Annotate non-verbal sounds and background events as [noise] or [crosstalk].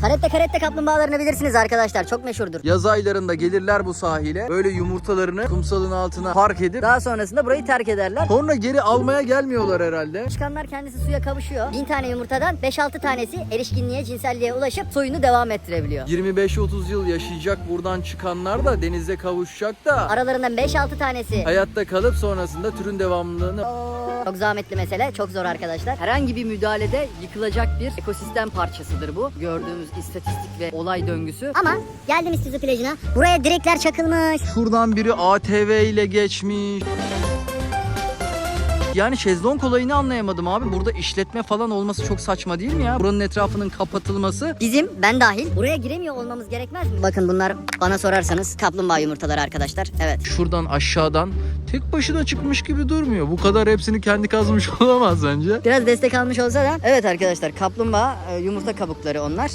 Karette karette kaplumbağalarını bilirsiniz arkadaşlar. Çok meşhurdur. Yaz aylarında gelirler bu sahile. Böyle yumurtalarını kumsalın altına park edip Daha sonrasında burayı terk ederler. sonra geri almaya gelmiyorlar herhalde. Çıkanlar kendisi suya kavuşuyor. 1000 tane yumurtadan 5-6 tanesi erişkinliğe, cinselliğe ulaşıp soyunu devam ettirebiliyor. 25-30 yıl yaşayacak buradan çıkanlar da denize kavuşacak da Aralarından 5-6 tanesi hayatta kalıp sonrasında türün devamlılığını çok zahmetli mesele. Çok zor arkadaşlar. Herhangi bir müdahalede yıkılacak bir ekosistem parçasıdır bu. Gördüğümüz istatistik ve olay döngüsü. Ama geldim İstizu plajına. Buraya direkler çakılmış. Şuradan biri ATV ile geçmiş. Yani şezlong olayını anlayamadım abi. Burada işletme falan olması çok saçma değil mi ya? Buranın etrafının kapatılması. Bizim, ben dahil buraya giremiyor olmamız gerekmez mi? Bakın bunlar bana sorarsanız kaplumbağa yumurtaları arkadaşlar. Evet. Şuradan aşağıdan tek başına çıkmış gibi durmuyor. Bu kadar hepsini kendi kazmış [laughs] olamaz bence. Biraz destek almış olsa da evet arkadaşlar kaplumbağa e, yumurta kabukları onlar.